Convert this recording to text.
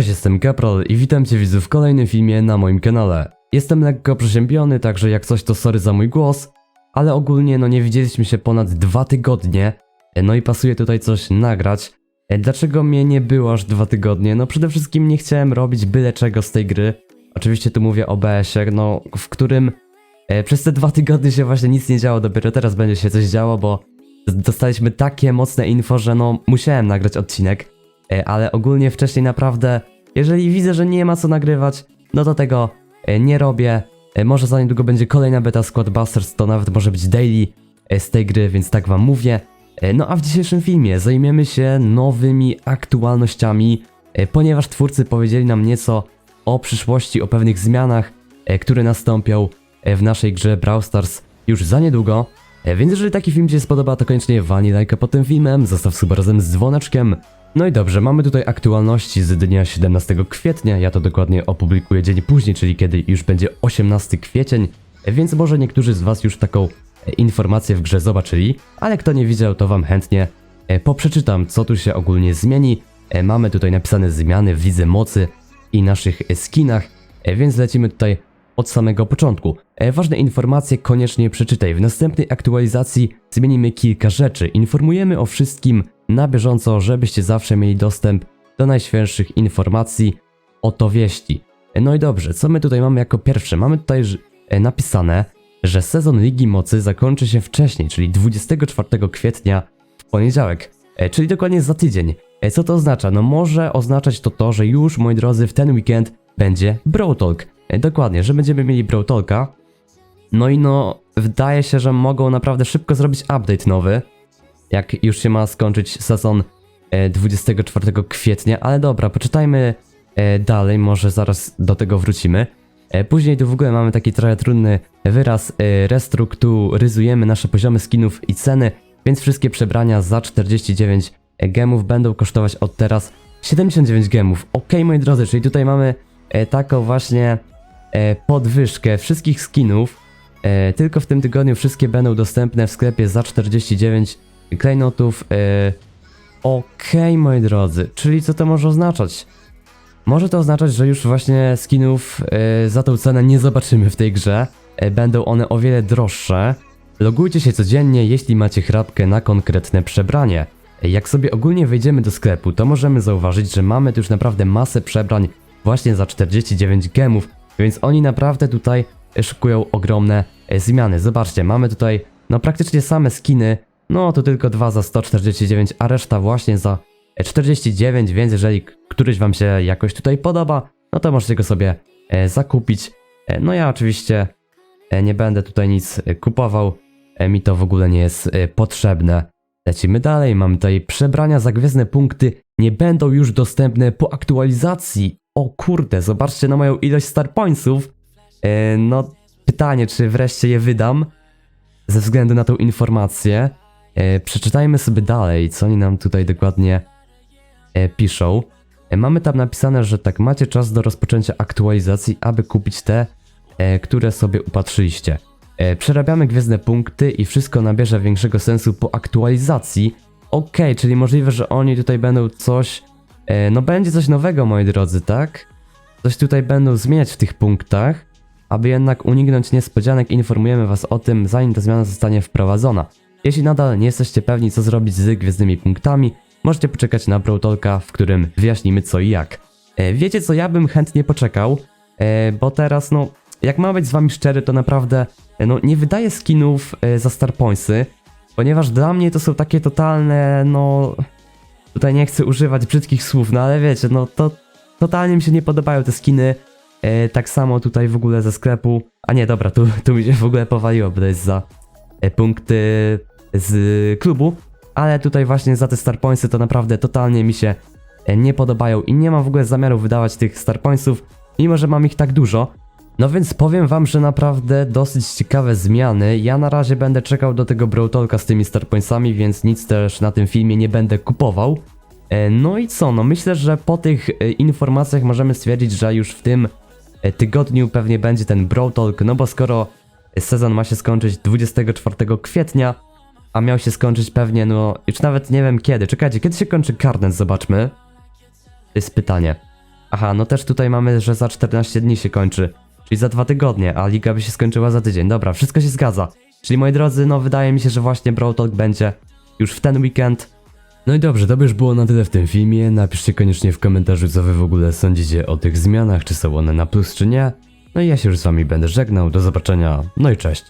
Cześć, jestem Gaprol i witam cię widzów w kolejnym filmie na moim kanale. Jestem lekko przeziębiony, także jak coś to sorry za mój głos, ale ogólnie no nie widzieliśmy się ponad dwa tygodnie, no i pasuje tutaj coś nagrać. E, Dlaczego mnie nie było aż dwa tygodnie? No przede wszystkim nie chciałem robić byle czego z tej gry. Oczywiście tu mówię o BS-ie, no w którym e, przez te dwa tygodnie się właśnie nic nie działo, dopiero teraz będzie się coś działo, bo dostaliśmy takie mocne info, że no musiałem nagrać odcinek. E, ale ogólnie wcześniej naprawdę, jeżeli widzę, że nie ma co nagrywać, no to tego e, nie robię. E, Może za niedługo będzie kolejna beta Squad Busters, to nawet może być daily z tej gry, więc tak wam mówię. No a w dzisiejszym filmie zajmiemy się nowymi aktualnościami, ponieważ twórcy powiedzieli nam nieco o przyszłości, o pewnych zmianach, które nastąpią w naszej grze Brawl Stars już za niedługo. Więc jeżeli taki film Ci się spodoba, to koniecznie walnij lajka pod tym filmem, zostaw suba razem z dzwoneczkiem. No i dobrze, mamy tutaj aktualności z dnia 17 kwietnia, ja to dokładnie opublikuję dzień później, czyli kiedy już będzie 18 kwiecień, więc może niektórzy z Was już taką e, informację w grze zobaczyli, ale kto nie widział, to Wam chętnie e, poprzeczytam, co tu się ogólnie zmieni. E, Mamy tutaj napisane zmiany w widze mocy i naszych skinach, więc lecimy tutaj od samego początku. E, Ważne informacje koniecznie przeczytaj. W następnej aktualizacji zmienimy kilka rzeczy. Informujemy o wszystkim na bieżąco, żebyście zawsze mieli dostęp do najświeższych informacji. Oto wieści. E, No i dobrze, co my tutaj mamy jako pierwsze? Mamy tutaj e, napisane, że sezon Ligi Mocy zakończy się wcześniej, czyli 24 kwietnia w poniedziałek, czyli dokładnie za tydzień. Co to oznacza? No może oznaczać to to, że już, moi drodzy, w ten weekend będzie Brawl Talk. E, Dokładnie, że będziemy mieli Brawl Talka. No i no, wydaje się, że mogą naprawdę szybko zrobić update nowy, jak już się ma skończyć sezon e, 24 kwietnia, ale dobra, poczytajmy e, dalej, może zaraz do tego wrócimy. E, Później tu w ogóle mamy taki trochę trudny wyraz, e, restrukturyzujemy nasze poziomy skinów i ceny, więc wszystkie przebrania za 49 gemów będą kosztować od teraz 79 gemów. Ok, moi drodzy, czyli tutaj mamy e, taką właśnie e, podwyżkę wszystkich skinów. E, tylko w tym tygodniu wszystkie będą dostępne w sklepie za 49 klejnotów. E, Okej, moi drodzy, czyli co to może oznaczać? Może to oznaczać, że już właśnie skinów e, za tą cenę nie zobaczymy w tej grze. E, będą one o wiele droższe. Logujcie się codziennie, jeśli macie chrapkę na konkretne przebranie. E, Jak sobie ogólnie wejdziemy do sklepu, to możemy zauważyć, że mamy tu już naprawdę masę przebrań właśnie za 49 gemów, więc oni naprawdę tutaj e, szykują ogromne e, zmiany. Zobaczcie, mamy tutaj no praktycznie same skiny, no to tylko dwa za 149, a reszta właśnie za e, 49, więc jeżeli któryś wam się jakoś tutaj podoba, no to możecie go sobie e, zakupić. E, no ja oczywiście e, nie będę tutaj nic e, kupował, e, mi to w ogóle nie jest e, potrzebne. Lecimy dalej, mamy tutaj przebrania za gwiezdne punkty, nie będą już dostępne po aktualizacji. O kurde, zobaczcie na moją ilość star pointsów. E, no, pytanie, czy wreszcie je wydam ze względu na tą informację. E, przeczytajmy sobie dalej, co oni nam tutaj dokładnie e, piszą. E, mamy tam napisane, że tak macie czas do rozpoczęcia aktualizacji, aby kupić te, e, które sobie upatrzyliście. E, przerabiamy gwiezdne punkty i wszystko nabierze większego sensu po aktualizacji. Okej, czyli możliwe, że oni tutaj będą coś. E, no będzie coś nowego, moi drodzy, tak? Coś tutaj będą zmieniać w tych punktach. Aby jednak uniknąć niespodzianek, informujemy Was o tym, zanim ta zmiana zostanie wprowadzona. Jeśli nadal nie jesteście pewni, co zrobić z gwiezdnymi punktami, możecie poczekać na Brawl Talka, w którym wyjaśnimy co i jak. E, wiecie co, ja bym chętnie poczekał, e, bo teraz, no, jak mam być z Wami szczery, to naprawdę, no, nie wydaję skinów za Star Pointsy, ponieważ dla mnie to są takie totalne, no, tutaj nie chcę używać brzydkich słów, no ale wiecie, no to totalnie mi się nie podobają te skiny. E, tak samo tutaj w ogóle ze sklepu. A nie, dobra, tu, tu mi się w ogóle powaliło, bo to jest za e, punkty z klubu. Ale tutaj właśnie za te Star Pointsy to naprawdę totalnie mi się e, nie podobają i nie mam w ogóle zamiaru wydawać tych Star Pointsów, mimo że mam ich tak dużo. No więc powiem wam, że naprawdę dosyć ciekawe zmiany. Ja na razie będę czekał do tego Brawl Talka z tymi Star Pointsami, więc nic też na tym filmie nie będę kupował. E, No i co, no myślę, że po tych e, informacjach możemy stwierdzić, że już w tym e, tygodniu pewnie będzie ten Brawl Talk, no bo skoro sezon ma się skończyć 24 kwietnia, a miał się skończyć pewnie, no już nawet nie wiem kiedy. Czekajcie, kiedy się kończy Carnet, zobaczmy. To jest pytanie. Aha, no też tutaj mamy, że za 14 dni się kończy, czyli za dwa tygodnie, a liga by się skończyła za tydzień. Dobra, wszystko się zgadza. Czyli moi drodzy, no wydaje mi się, że właśnie Brawl Talk będzie już w ten weekend. No i dobrze, to by już było na tyle w tym filmie. Napiszcie koniecznie w komentarzu, co wy w ogóle sądzicie o tych zmianach, czy są one na plus, czy nie. No i ja się już z wami będę żegnał. Do zobaczenia. No i cześć.